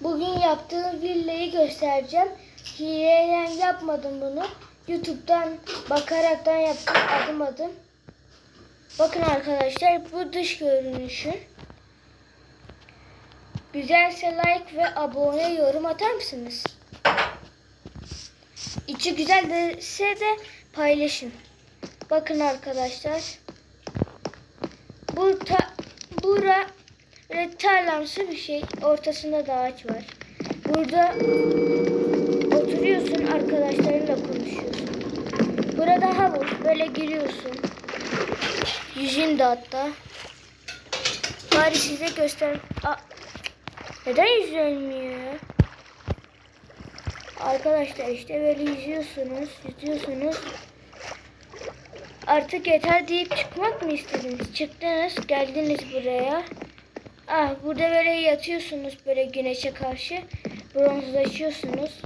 Bugün yaptığım villayı göstereceğim. Hileyle yapmadım bunu. YouTube'dan bakaraktan yaptım adım adım. Bakın arkadaşlar bu dış görünüşü. Güzelse like ve abone yorum atar mısınız? İçi güzel dese de paylaşın. Bakın arkadaşlar. Bu ta, bura böyle tarlamsı bir şey. Ortasında da ağaç var. Burada oturuyorsun arkadaşlarınla konuşuyorsun. Burada havuz böyle giriyorsun. Yüzün de hatta. Bari size göster. Aa, neden yüzülmüyor? Arkadaşlar işte böyle yüzüyorsunuz, yüzüyorsunuz. Artık yeter deyip çıkmak mı istediniz? Çıktınız, geldiniz buraya. Ah, burada böyle yatıyorsunuz böyle güneşe karşı. Bronzlaşıyorsunuz.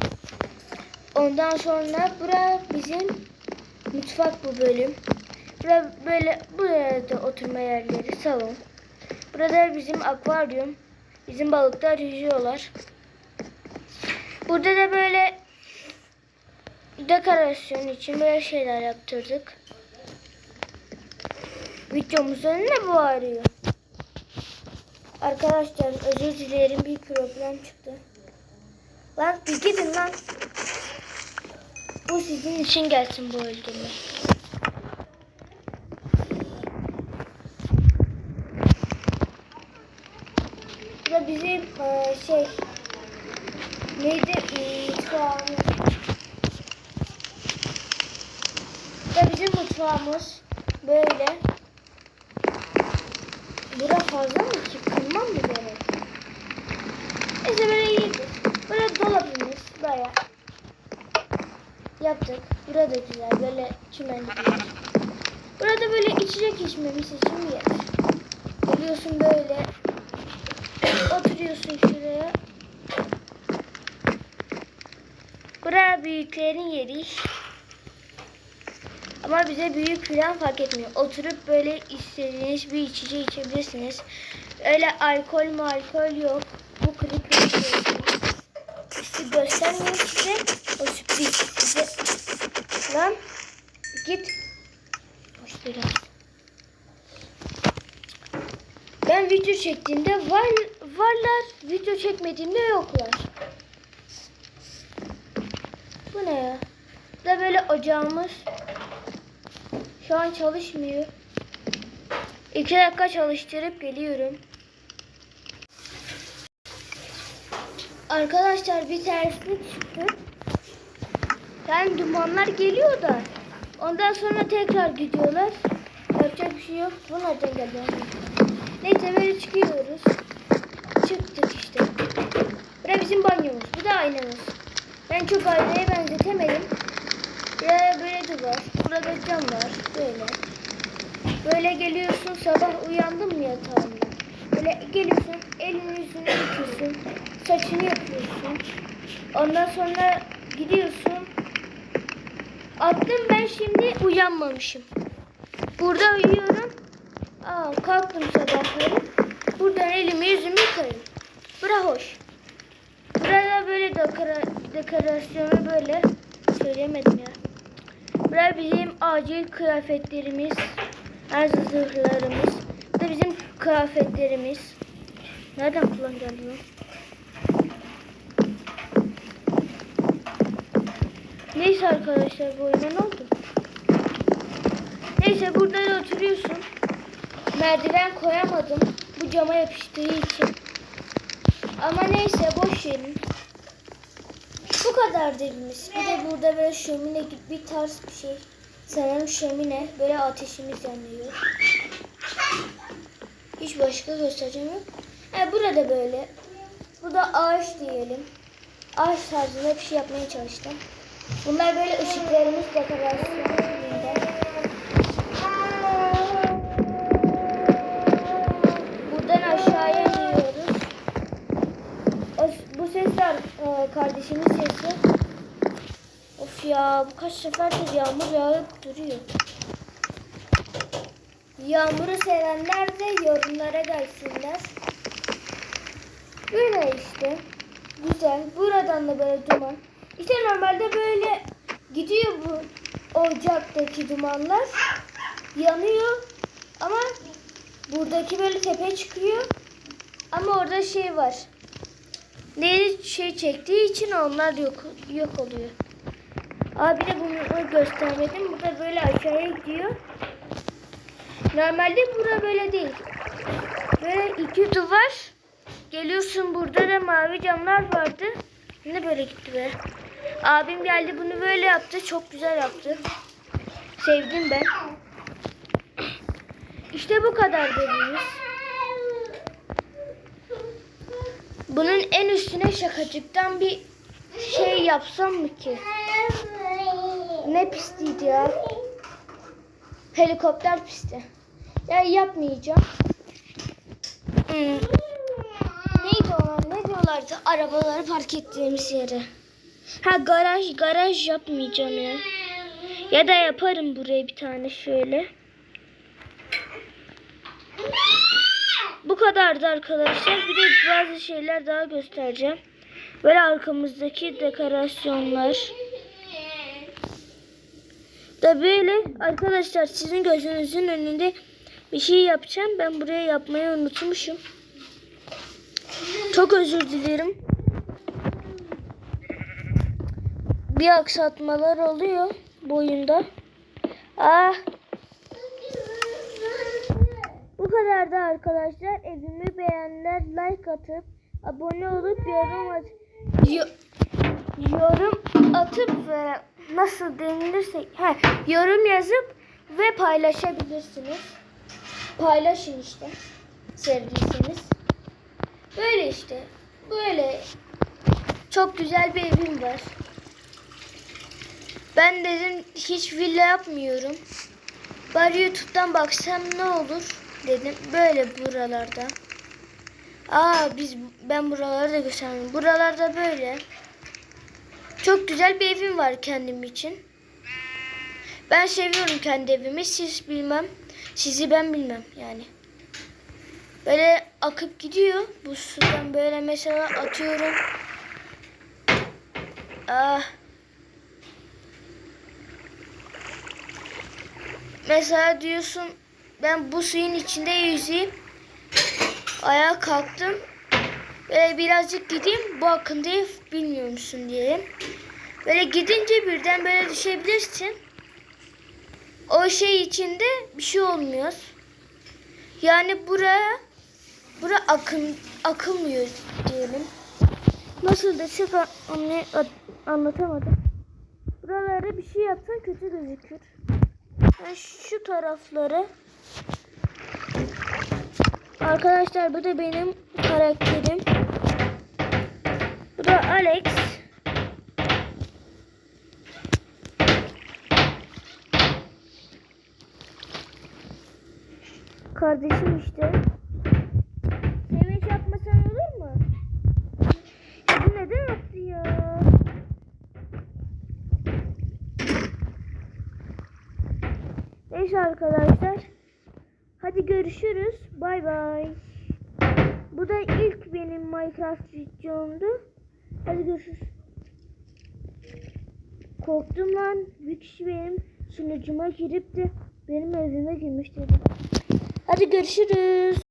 Ondan sonra bura bizim mutfak bu bölüm. Bura böyle burada oturma yerleri, salon. Burada bizim akvaryum. Bizim balıklar yüzüyorlar. Burada da böyle dekorasyon için böyle şeyler yaptırdık. Videomuzda ne bu arıyor? Arkadaşlar özür dilerim bir problem çıktı. Lan bir gidin lan. Bu sizin için gelsin bu öldürme. Bu da bizim eee, şey neydi mutfağımız. Bu da bizim mutfağımız böyle. Bura fazla mı ki? Kırmam mı gerek? Neyse böyle iyidir. Böyle dolabımız baya. Yaptık. Burada güzel. Böyle çimenli bir yer. Burada böyle içecek içmemiz için bir yer. Geliyorsun böyle. Oturuyorsun şuraya. Bura büyüklerin yeri. Ama bize büyük falan fark etmiyor. Oturup böyle istediğiniz bir içeceği içebilirsiniz. Öyle alkol mu alkol yok. Bu bir şey. İşte göstermiyor size. O sürpriz git. Boş biraz. Ben video çektiğimde var, varlar. Video çekmediğimde yoklar. Bu ne ya? Da böyle ocağımız. Şu an çalışmıyor. İki dakika çalıştırıp geliyorum. Arkadaşlar bir terslik çıktı. Yani dumanlar geliyor da. Ondan sonra tekrar gidiyorlar. Yapacak bir şey yok. Bu nereden geldi? Neyse böyle çıkıyoruz. Çıktık işte. Burası bizim banyomuz. Bu da aynamız. Ben çok aynaya benzetemedim. Ya böyle duvar. Burada cam var. Böyle. Böyle geliyorsun sabah uyandın mı yatağında? Böyle geliyorsun elini yüzünü yıkıyorsun. Saçını yapıyorsun. Ondan sonra gidiyorsun. Attım ben şimdi uyanmamışım. Burada uyuyorum. Aa, kalktım sabahları. Buradan elimi yüzümü yıkarım. Bura hoş. Burada böyle dekora, dekorasyonu böyle söylemedim ya. Burası bizim acil kıyafetlerimiz, az zırhlarımız. Bu da bizim kıyafetlerimiz. Nereden kullan geldi Neyse arkadaşlar bu oyuna ne oldu? Neyse burada da oturuyorsun. Merdiven koyamadım. Bu cama yapıştığı için. Ama neyse boş verin. Bu kadar evimiz. Bir de burada böyle şömine gibi bir tarz bir şey. Sanırım şömine. Böyle ateşimiz yanıyor. Hiç başka göstereceğim yok. Ha, burada böyle. Bu da ağaç diyelim. Ağaç tarzında bir şey yapmaya çalıştım. Bunlar böyle ışıklarımız dekorasyonunda. Buradan aşağıya iniyoruz. Bu sesler e, kardeşimin sesi. Of ya bu kaç seferdir yağmur yağıp duruyor. Yağmuru sevenler de yorumlara gelsinler. Böyle işte. arkadan da böyle duman. İşte normalde böyle gidiyor bu ocaktaki dumanlar. Yanıyor ama buradaki böyle tepe çıkıyor. Ama orada şey var. Ne şey çektiği için onlar yok yok oluyor. Abi de bunu göstermedim. Bu da böyle aşağıya gidiyor. Normalde bura böyle değil. Böyle iki duvar. Geliyorsun burada da mavi camlar vardı. Ne böyle gitti be. Abim geldi bunu böyle yaptı. Çok güzel yaptı. Sevdim ben. İşte bu kadar dediğimiz. Bunun en üstüne şakacıktan bir şey yapsam mı ki? Ne pistiydi ya? Helikopter pisti. Ya yapmayacağım. Hmm. Neydi o? Ne diyorlardı? Arabaları park ettiğimiz yere. Ha garaj garaj yapmayacağım ya. Ya da yaparım buraya bir tane şöyle. Bu kadardı arkadaşlar. Bir de bazı şeyler daha göstereceğim. Böyle arkamızdaki dekorasyonlar. Da böyle arkadaşlar sizin gözünüzün önünde bir şey yapacağım. Ben buraya yapmayı unutmuşum. Çok özür dilerim. Bir aksatmalar oluyor bu oyunda. Ah. Bu kadar da arkadaşlar. Evimi beğenenler like atıp abone olup yorum at Yo- yorum atıp ve nasıl denilirse he, yorum yazıp ve paylaşabilirsiniz. Paylaşın işte sevdiyseniz. Böyle işte. Böyle çok güzel bir evim var. Ben dedim hiç villa yapmıyorum. Bari YouTube'dan baksam ne olur dedim. Böyle buralarda. Aa biz ben buraları da göstermiyorum. Buralarda böyle. Çok güzel bir evim var kendim için. Ben seviyorum kendi evimi. Siz bilmem. Sizi ben bilmem yani. Böyle akıp gidiyor. Bu sudan böyle mesela atıyorum. Ah. Mesela diyorsun ben bu suyun içinde yüzeyim. Ayağa kalktım. Böyle birazcık gideyim. Bu akıntıyı bilmiyor musun diyelim. Böyle gidince birden böyle düşebilirsin. O şey içinde bir şey olmuyor. Yani buraya bura akın akılmıyor diyelim. Nasıl desek an- anlay- a- anlatamadım. Buralara bir şey yapsan kötü gözükür. Yani şu tarafları Arkadaşlar bu da benim karakterim. Bu da Alex. Kardeşim işte. Sevinç yapmasan olur mu? Ya bu neden yaptı ya? Neyse arkadaşlar. Hadi görüşürüz. Bay bay. Bu da ilk benim Minecraft videomdu. Hadi görüşürüz. Korktum lan. Bir kişi benim sunucuma girip de benim evime girmiş dedi. Hadi görüşürüz.